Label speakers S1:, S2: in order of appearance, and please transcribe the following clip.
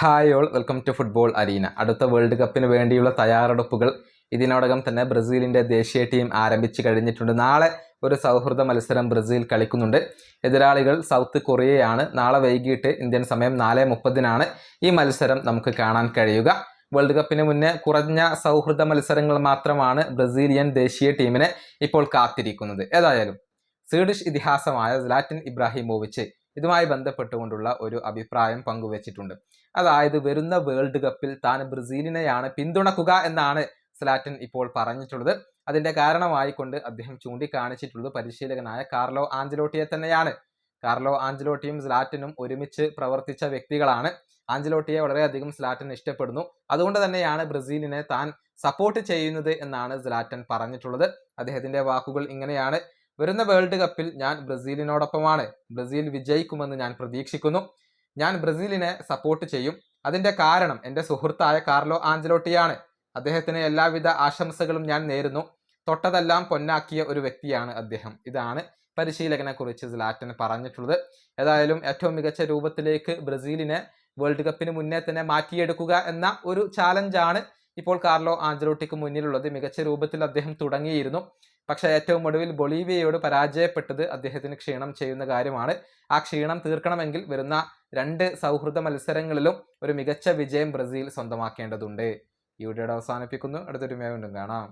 S1: Hi all welcome to football arena അടുത്ത world കപ്പിന് വേണ്ടിയുള്ള തയ്യാറെടുപ്പുകൾ ഇതിനോടകം തന്നെ ബ്രസീലിന്റെ ദേശീയ ടീം ആരംഭിച്ചു കഴിഞ്ഞിട്ടുണ്ട്. നാളെ ഒരു സൗഹൃദ മത്സരം ബ്രസീൽ കളിക്കുന്നുണ്ട്. എതിരാളികൾ സൗത്ത് കൊറിയയാണ്. നാളെ വൈകിട്ട് ഇന്ത്യൻ സമയം നാല് മുപ്പതിനാണ് ഈ മത്സരം നമുക്ക് കാണാൻ കഴിയുക. വേൾഡ് കപ്പിന് മുന്നേ കുറഞ്ഞ സൗഹൃദ മത്സരങ്ങൾ മാത്രമാണ് ബ്രസീലിയൻ ദേശീയ ടീമിനെ ഇപ്പോൾ കാത്തിരിക്കുന്നത്. ഏതായാലും സ്വീഡിഷ് ഇതിഹാസമായ ലാറ്റിൻ ഇബ്രാഹിമോവിച്ച് ഇതുമായി ബന്ധപ്പെട്ടുകൊണ്ടുള്ള ഒരു അഭിപ്രായം പങ്കുവച്ചിട്ടുണ്ട്. അതായത് വരുന്ന വേൾഡ് കപ്പിൽ താൻ ബ്രസീലിനെയാണ് പിന്തുണക്കുക എന്നാണ് സ്ലാറ്റൻ ഇപ്പോൾ പറഞ്ഞിട്ടുള്ളത്. അതിന്റെ കാരണമായിക്കൊണ്ട് അദ്ദേഹം ചൂണ്ടിക്കാണിച്ചിട്ടുള്ളത് പരിശീലകനായ കാർലോ ആഞ്ചലോട്ടിയെ തന്നെയാണ്. കാർലോ ആഞ്ചലോട്ടിയും സ്ലാറ്റനും ഒരുമിച്ച് പ്രവർത്തിച്ച വ്യക്തികളാണ്. ആഞ്ചലോട്ടിയെ വളരെയധികം സ്ലാറ്റൻ ഇഷ്ടപ്പെടുന്നു. അതുകൊണ്ട് തന്നെയാണ് ബ്രസീലിനെ താൻ സപ്പോർട്ട് ചെയ്യുന്നത് എന്നാണ് സ്ലാറ്റൻ പറഞ്ഞിട്ടുള്ളത്. അദ്ദേഹത്തിന്റെ വാക്കുകൾ ഇങ്ങനെയാണ്. വരുന്ന വേൾഡ് കപ്പിൽ ഞാൻ ബ്രസീലിനോടൊപ്പമാണ്. ബ്രസീൽ വിജയിക്കുമെന്ന് ഞാൻ പ്രതീക്ഷിക്കുന്നു. ഞാൻ ബ്രസീലിനെ സപ്പോർട്ട് ചെയ്യും. അതിന്റെ കാരണം എന്റെ സുഹൃത്തായ കാർലോ ആഞ്ചലോട്ടിയാണ് അദ്ദേഹത്തിന് എല്ലാവിധ ആശംസകളും ഞാൻ നേരുന്നു. തൊട്ടതെല്ലാം പൊന്നാക്കിയ ഒരു വ്യക്തിയാണ് അദ്ദേഹം. ഇതാണ് പരിശീലകനെ കുറിച്ച് സ്ലാറ്റൻ പറഞ്ഞിട്ടുള്ളത്. ഏതായാലും ഏറ്റവും മികച്ച രൂപത്തിലേക്ക് ബ്രസീലിനെ വേൾഡ് കപ്പിന് മുന്നേ തന്നെ മാറ്റിയെടുക്കുക എന്ന ഒരു ചാലഞ്ചാണ് ഇപ്പോൾ കാർലോ ആഞ്ചലോട്ടിക്ക് മുന്നിലുള്ളത് മികച്ച രൂപത്തിൽ അദ്ദേഹം തുടങ്ങിയിരുന്നു. പക്ഷെ ഏറ്റവും ഒടുവിൽ ബൊളീവിയയോട് പരാജയപ്പെട്ടത് അദ്ദേഹത്തിന് ക്ഷീണം ചെയ്യുന്ന കാര്യമാണ്. ആ ക്ഷീണം തീർക്കണമെങ്കിൽ വരുന്ന രണ്ട് സൗഹൃദ മത്സരങ്ങളിലും ഒരു മികച്ച വിജയം ബ്രസീൽ സ്വന്തമാക്കേണ്ടതുണ്ട്. ഈ വീഡിയോയുടെ അവസാനിപ്പിക്കുന്നു. അടുത്തൊരു വീണ്ടും കാണാം.